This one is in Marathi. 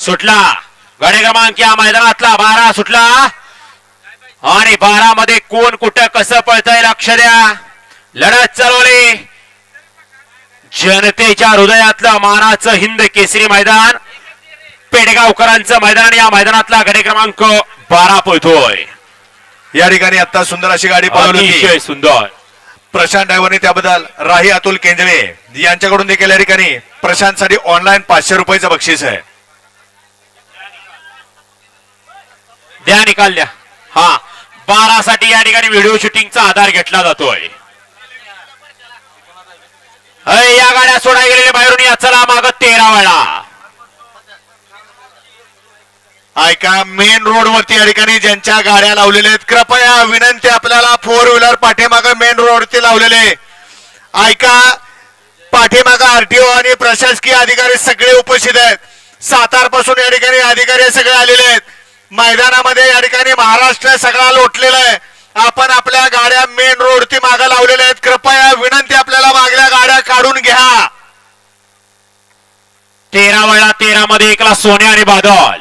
सुटला. गडे क्रमांक या मैदानातला बारा सुटला. आणि बारा मध्ये कोण कुठं कसं पळतंय लक्ष द्या. लढत चालवली. जनतेच्या हृदयातलं मानाचं हिंद केसरी मैदान. पेडगावकरांचं मैदान या मैदानातला गडे क्रमांक बारा पळतोय. या ठिकाणी आता सुंदर अशी गाडी पळवली सुंदर. प्रशांत ड्रायव्हरने त्याबद्दल राही अतुल केंद्रे यांच्याकडून देखील या ठिकाणी प्रशांत साठी ऑनलाईन पाचशे रुपयाचं बक्षीस आहे. द्या निकाल द्या. हा बारा साठी या ठिकाणी व्हिडिओ शूटिंगचा आधार घेतला जातोय. या गाड्या सोडा गेलेल्या बाहेरून या चला माग तेरा वेळा. ऐका मेन रोड वरती या ठिकाणी ज्यांच्या गाड्या लावलेल्या आहेत कृपया विनंती आपल्याला फोर व्हीलर पाठीमाग मेन रोड वरती लावलेले. ऐका पाठीमागं आरटीओ आणि प्रशासकीय अधिकारी सगळे उपस्थित आहेत. सातारपासून या ठिकाणी अधिकारी सगळे आलेले आहेत. मैदानामध्ये या ठिकाणी महाराष्ट्र सगळा लोटलेला आहे. आपण आपल्या गाड्या मेन रोडती मागे लावलेल्या आहेत. कृपया विनंती आपल्याला मागल्या गाड्या काढून घ्या. तेरा वेळा तेरा मध्ये एकला सोने आणि बादल.